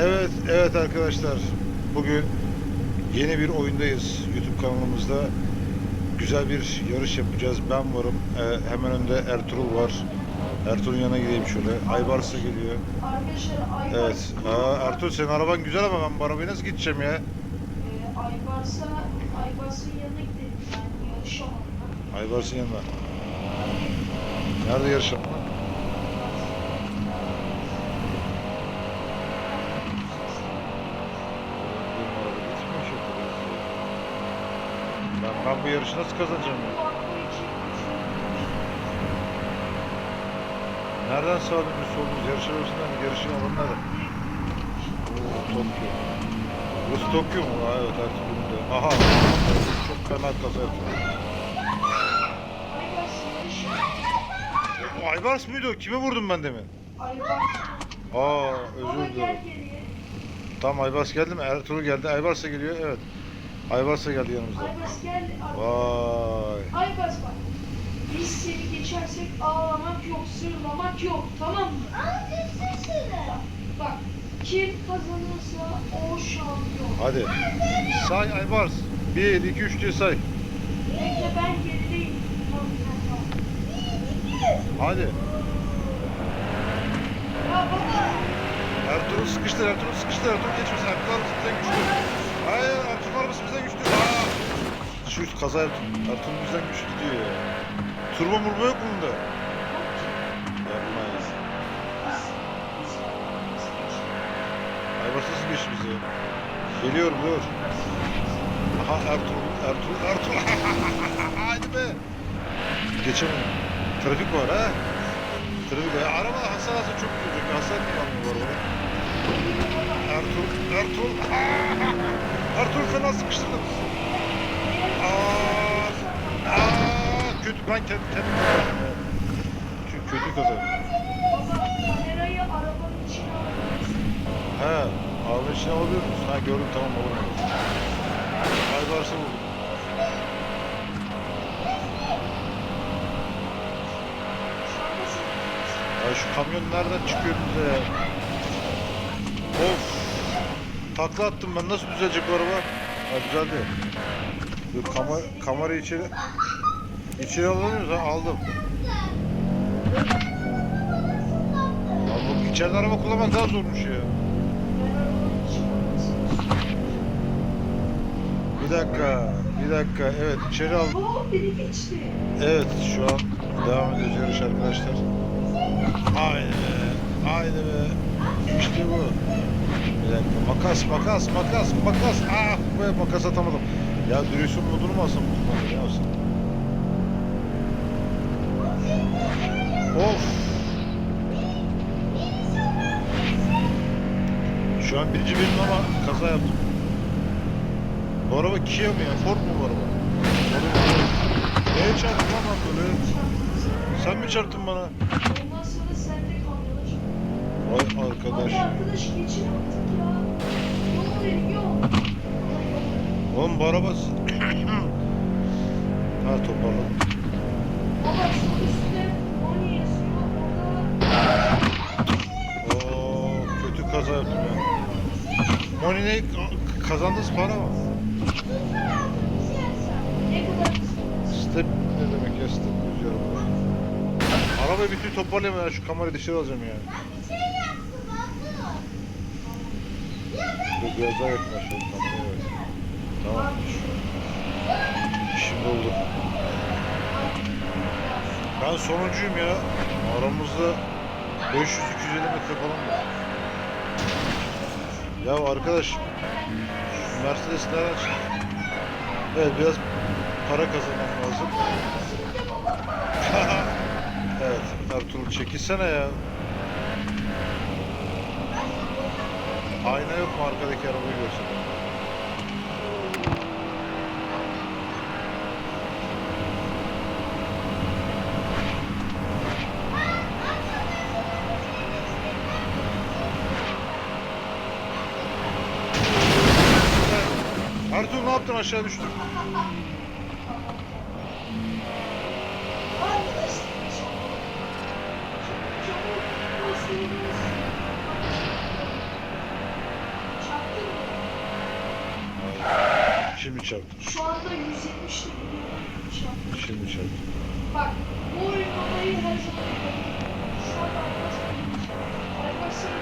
Evet, evet arkadaşlar. Bugün yeni bir oyundayız. YouTube kanalımızda güzel bir yarış yapacağız. Ben varım. Ee, hemen önde Ertuğrul var. Ertuğrul'un yanına gideyim şöyle. Aybars da geliyor. Evet. Aa, Ertuğrul senin araban güzel ama ben bu arabaya nasıl gideceğim ya? e, Aybars'a, Aybars'ın yanına gidelim yani yarışamam ben. Aybars'ın yanına. Nerede yarışalım? Benim araba gitmiyor şu kadar. Ben, bu yarışı nasıl kazanacağım ya? Nereden sağdın bir solunuz? Yarış arabasından yarışın alanı nerede? Oo, Tokyo. Burası Tokyo mu? Aa, evet artık bunu da. Aha! Çok fena kaza yaptım. Aybars yarış. O Aybars mıydı o? Kime vurdum ben demin? Aybars. Aa, özür dilerim. Tamam Aybars geldi mi? Ertuğrul geldi. Aybars da geliyor. Evet. Aybars da geldi yanımıza. Aybars gel. Vay. Aybars bak. Biz seni geçersek ağlamak yok, sırlamak yok. Tamam mı? Bak, bak. Kim kazanırsa o şampiyon. Hadi. Say Aybars. 1, 2, 3 diye say. Bekle ben gerideyim. Tamam, tamam, Hadi. tamam. Ya baba. Ertuğrul sıkıştır, Ertuğrul sıkıştır, Ertuğrul geçmesin. Ertuğrul bizden güçlü. Hayır, Ertuğrul arabası bizden güçlü. Aa! Şu üst kaza yaptım. Ertuğrul bizden güçlü gidiyor ya. Turbo murma yok bunda? Yapma ya. Aybars nasıl geçti bizi? Geliyorum dur. Aha Ertuğrul, Ertuğrul, Ertuğrul. Haydi be. Geçemedim. Trafik var ha. Trafik var. Araba hasar alsa çok olacak. Hasar niye almıyor bu araba? Ertuğrul, Ertuğrul. Ertuğrul fena sıkıştırdım. Aa, aa, kötü ben kendim kendim Çünkü kötü kaza. Baba kamerayı arabanın içine. He, alıyor musun? Ha gördüm tamam olur mu? Aybars'ı buldum. Şu anda sen Ya şu kamyon nereden çıkıyor bize ya? Takla attım ben nasıl düzelecek bu araba? Ha düzeldi. Dur kama kamerayı içeri içeri alamıyoruz ha aldım. Ya bu içeride araba kullanmak daha zormuş ya. Bir dakika, bir dakika. Evet içeri al. Evet şu an devam ediyoruz yarış arkadaşlar. Haydi be, haydi be. İşte bu. Bir makas makas makas makas. Ah be makas atamadım. Ya mu alsam kullanır ya olsun. Of. Şu an birinci benim ama kaza yaptım. Bu araba Kia mı ya? Ford mu bu araba? Neye çarptın lan böyle? Sen mi çarptın bana? Verin yol. Oğlum bu araba... ha toparladım. Oo kötü kaza yaptım ya. Moni ne? Kazandınız para mı? Step ne demek ya step ben. Arabayı bir türlü toparlayamam ya şu kamerayı dışarı alacağım ya. Yakın aşağı kameraya evet. Tamam şimdi oldu. Ben sonuncuyum ya. Aramızda 500-250 metre falan var. Ya arkadaş şu Mercedes nereden çıktı? Evet biraz para kazanmam lazım. evet Ertuğrul çekilsene ya. Ayna yok mu arkadaki arabayı görsün. Ertuğrul ne yaptın aşağı düştün? Arkadaş Şimdi çarptım. Şu anda 170'te gidiyorum. Çarptım. Şimdi çarptım. Bak bu uygulamayı her zaman yapabilirim. Şu anda arkadaşlar Arkadaşlar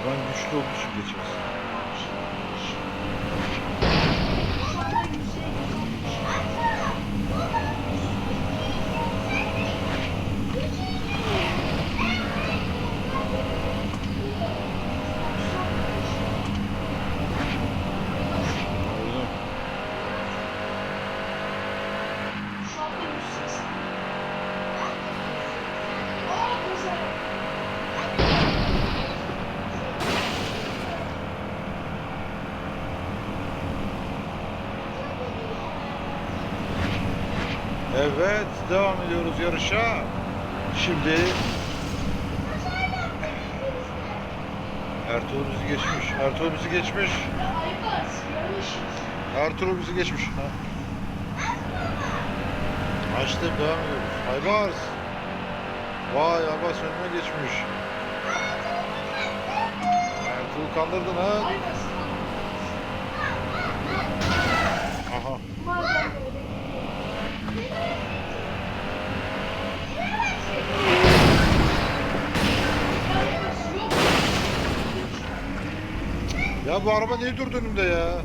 Araban güçlü olduğu için geçersin. Şu anda yüzeye geçmiş. Aynen. Şu anda 180. Aa kaza yaptım. Evet devam ediyoruz yarışa. Şimdi Ertuğrul bizi geçmiş. Ertuğrul bizi geçmiş. Ertuğrul bizi geçmiş. Ha. Açtım devam ediyoruz. Aybars. Vay Aybars önüme geçmiş. Ertuğrul kandırdın ha. Aha. Madem böyle. Aybars yok. Ya bu araba niye durdu önümde ya?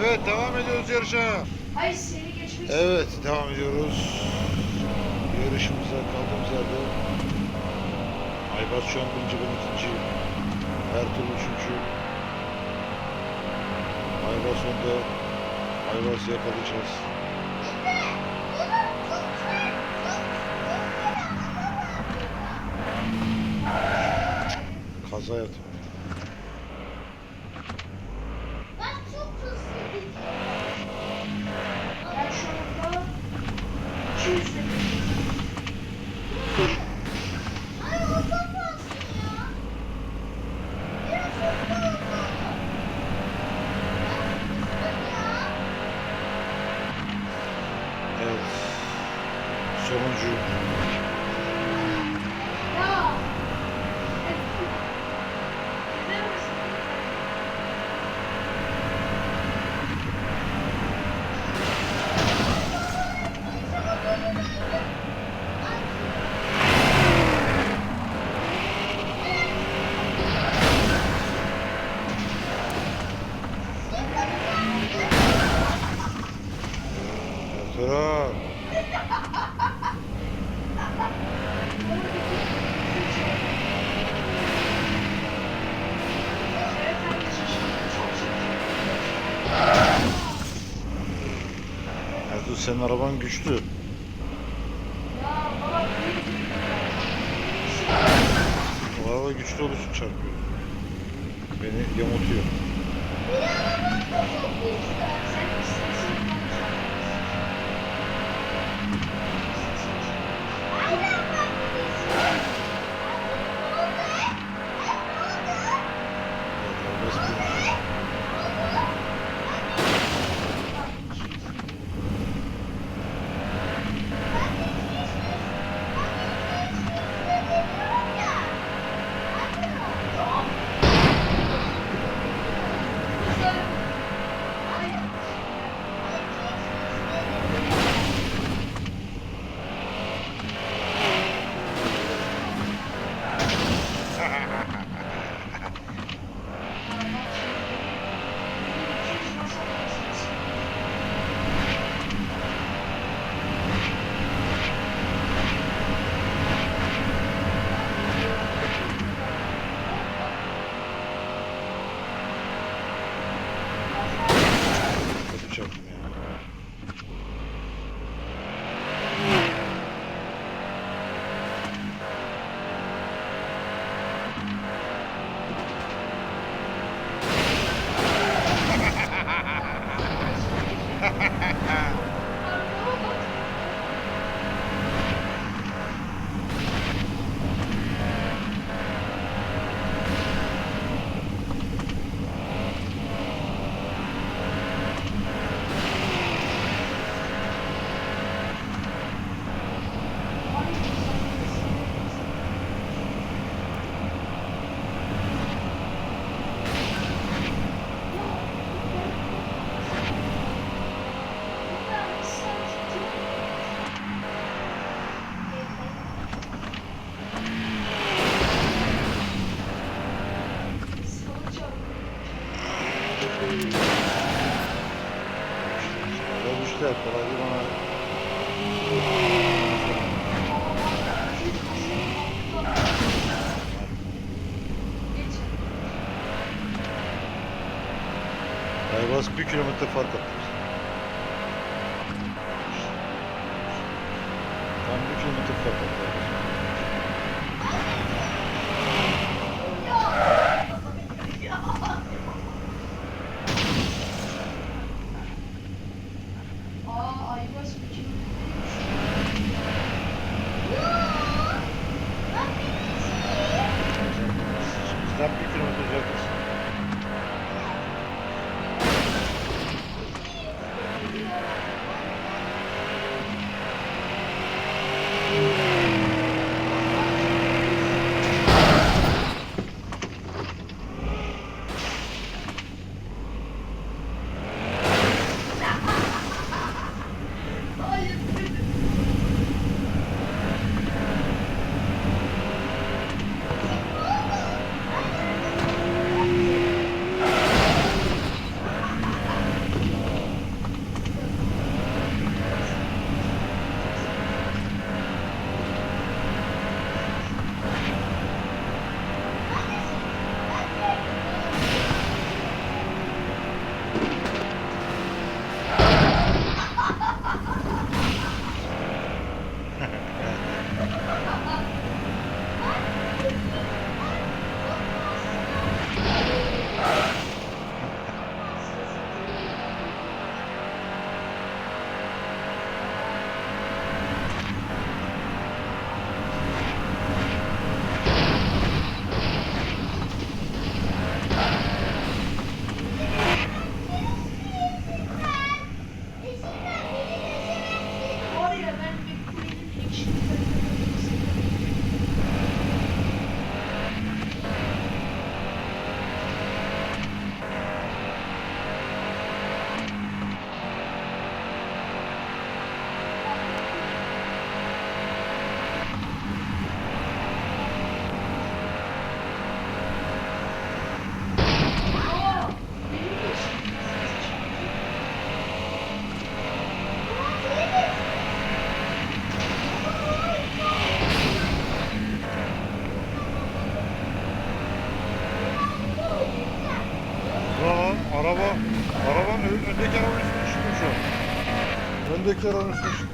Evet devam ediyoruz yarışa. Ay geçmek Evet devam ediyoruz. Yarışımıza kaldığımız yerde Aybars şu an birinci ben ikinci. Ertuğrul üçüncü. Aybars onda. Aybars'ı yakalayacağız. Kaza yaptım. Ben şu anda 200 Evet. Sonuncu. Ya. Ertuğrul senin araban güçlü. O araba güçlü için çarpıyor. Beni yamutuyor. Dövüşler kolay değil bana. Geç. Ayvaz bir kilometre fark attı. An. Öndeki arabanın üstüne çıkıyor.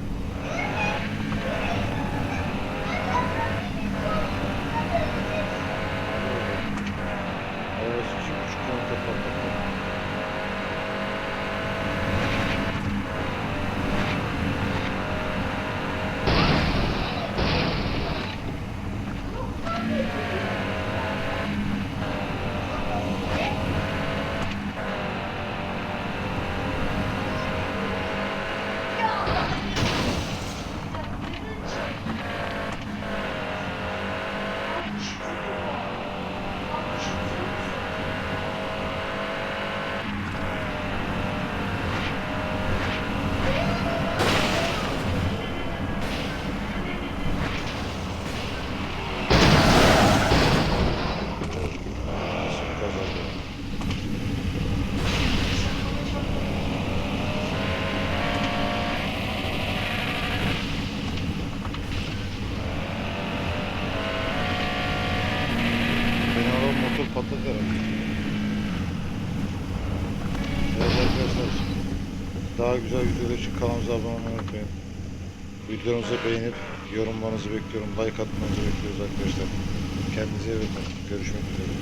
Evet, iki buçuk kilometre fark attı. Nasıl bir kazaydı? Benim arabam motor patladı herhalde. Evet arkadaşlar. Daha güzel videolar için kanalımıza abone olmayı unutmayın. Videomuzu beğenip yorumlarınızı bekliyorum. Like atmanızı bekliyoruz arkadaşlar. Kendinize iyi bakın. Görüşmek üzere.